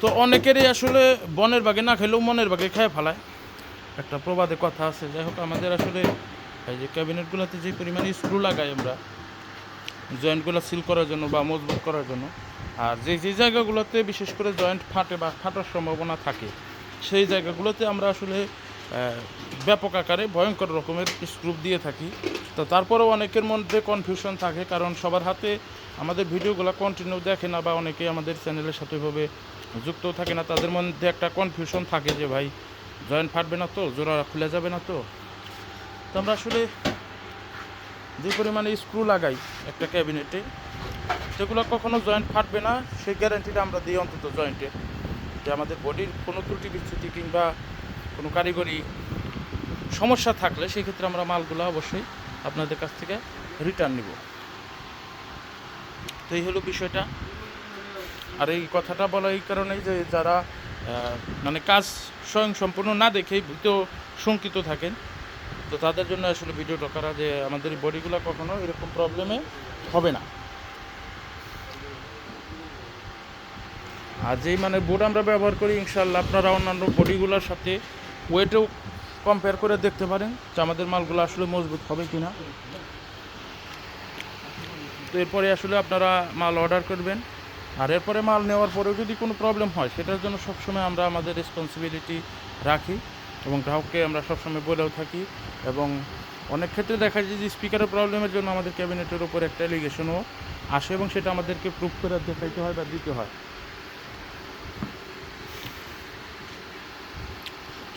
তো অনেকেরই আসলে বনের বাগে না খেলেও মনের বাগে খেয়ে ফেলায়। একটা প্রবাদে কথা আছে, যাই হোক আমাদের আসলে এই যে ক্যাবিনেটগুলোতে যে পরিমাণে স্ক্রু লাগাই আমরা জয়েন্টগুলো সিল করার জন্য বা মজবুত করার জন্য, আর যে যে জায়গাগুলোতে বিশেষ করে জয়েন্ট ফাটে বা ফাটার সম্ভাবনা থাকে, সেই জায়গাগুলোতে আমরা আসলে ব্যাপক আকারে ভয়ঙ্কর রকমের স্ক্রুপ দিয়ে থাকি। তো তারপরেও অনেকের মধ্যে কনফিউশন থাকে, কারণ সবার হাতে আমাদের ভিডিওগুলো কন্টিনিউ দেখে না বা অনেকে আমাদের চ্যানেলের সাথে ভাবে যুক্ত থাকে না, তাদের মধ্যে একটা কনফিউশন থাকে যে ভাই জয়েন্ট ফাটবে না তো, জোড়া খুলে যাবে না তো। তো আমরা আসলে যে পরিমাণে স্ক্রু লাগাই একটা ক্যাবিনেটে, সেগুলো কখনো জয়েন্ট ফাটবে না, সেই গ্যারান্টিটা আমরা দিই অন্তত জয়েন্টে যে আমাদের বডির কোনো ত্রুটি বিচ্যুতি কিংবা কোনো কারিগরি সমস্যা থাকলে সেই ক্ষেত্রে আমরা মালগুলো অবশ্যই আপনাদের কাছ থেকে রিটার্ন নিব। তো এই হলো বিষয়টা। আর এই কথাটা বলা এই কারণেই যে যারা মানে কাজ স্বয়ং সম্পূর্ণ না দেখেই ভীত, শঙ্কিত থাকেন, তো তাদের জন্য আসলে ভিডিওটা করা যে আমাদের বডিগুলো কখনো এরকম প্রবলেমে হবে না। আর যেই মানে বোর্ড আমরা ব্যবহার করি ইনশাল্লাহ আপনারা অন্যান্য বডিগুলোর সাথে ওয়েটেও কম্পেয়ার করে দেখতে পারেন যে আমাদের মালগুলো আসলে মজবুত হবে কিনা। তো এরপরে আসলে আপনারা মাল অর্ডার করবেন। আর এরপরে মাল নেওয়ার পরেও যদি কোনো প্রবলেম হয়, সেটার জন্য সবসময় আমরা আমাদের রেসপন্সিবিলিটি রাখি এবং গ্রাহককে আমরা সবসময় বলেও থাকি এবং অনেক ক্ষেত্রে দেখা যায় যে স্পিকারের প্রবলেমের জন্য আমাদের ক্যাবিনেটের উপর একটা এলিগেশনও আসে এবং সেটা আমাদেরকে প্রুভ করে দেখাইতে হয় বা দিতে হয়।